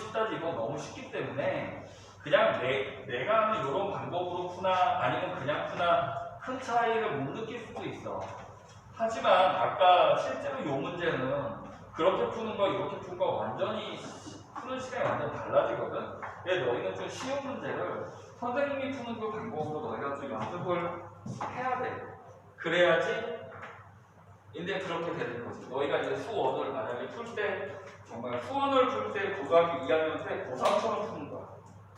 10따지 이건 너무 쉽기 때문에 그냥 내, 내가 하는 이런 방법으로 푸나 아니면 그냥 푸나 큰 차이를 못 느낄 수도 있어. 하지만 아까 실제로 이 문제는 그렇게 푸는 거 이렇게 푸는 거 완전히 푸는 시간이 완전 달라지거든. 근데 너희는 좀 쉬운 문제를 선생님이 푸는 그 방법으로 너희가 좀 연습을 해야 돼. 그래야지 근데 그렇게 되는 거지. 너희가 이제 수원을 만약에 풀 때 정말 고등학교 2학년 때 고3처럼 푸는 거야.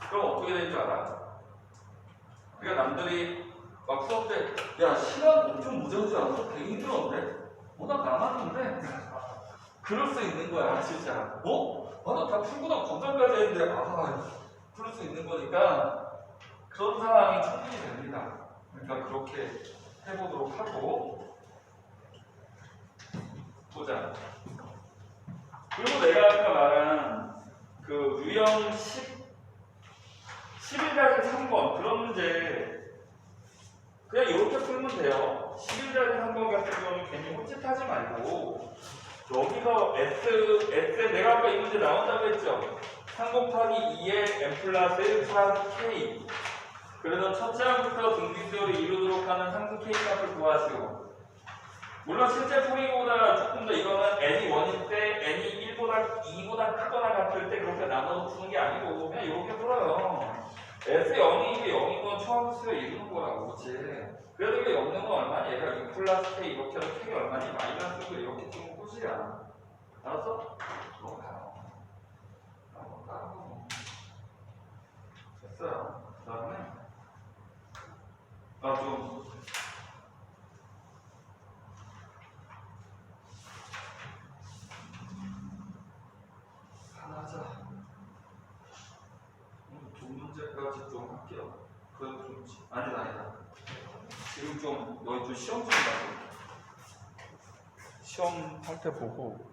그럼 어떻게 되는 줄 알아? 그러니까 남들이 막 수업 때, 야, 시간 엄청 무제한지 않아서 되게 힘들었는데? 어, 나 남았는데? 그럴 수 있는 거야, 진짜. 어? 아, 나다 풀고 나 검사까지 했는데, 아, 그럴 수 있는 거니까, 그런 상황이 충분히 됩니다. 그러니까 그렇게 해보도록 하고, 보자. 그리고 내가 아까 말한 그 유형 10, 11까지 3번 그런 문제 그냥 이렇게 풀면 돼요. 11까지 3번 같은 경우는 괜히 헛짓하지 말고 여기서 S, S 내가 아까 이 문제 나온다고 했죠. 3 곱하기 2의 n 플러스 1 플러스 k 그래서 첫째 항부터 등비수열을 이루도록 하는 상수 k 값을 구하시오. 물론 실제 풀이보다 조금 더 이거는 n이 1일 때 1보다 2보다 크거나 같을 때 그렇게 나눠서 푸는 게 아니고 그냥 이렇게 풀어요. S 0이 이게 0인 건 처음 수에 이루는 거라고 그치? 그래도 이게 없는 건 얼마니? 얘가 6 플러스 K 이렇게 해서 K가 얼마니? 마이너스고 이렇게 쓰면 끝이야. 알았어? 넘어가요. 넘어가고 됐어요. 그 다음에 아좀 하나 하 자. 음, 두 문제까지 좀 할게요. 그래도 좀 지- 아니다 아니다. 지금 좀 너희 좀 시험 좀 봐줘. 시험 상태 보고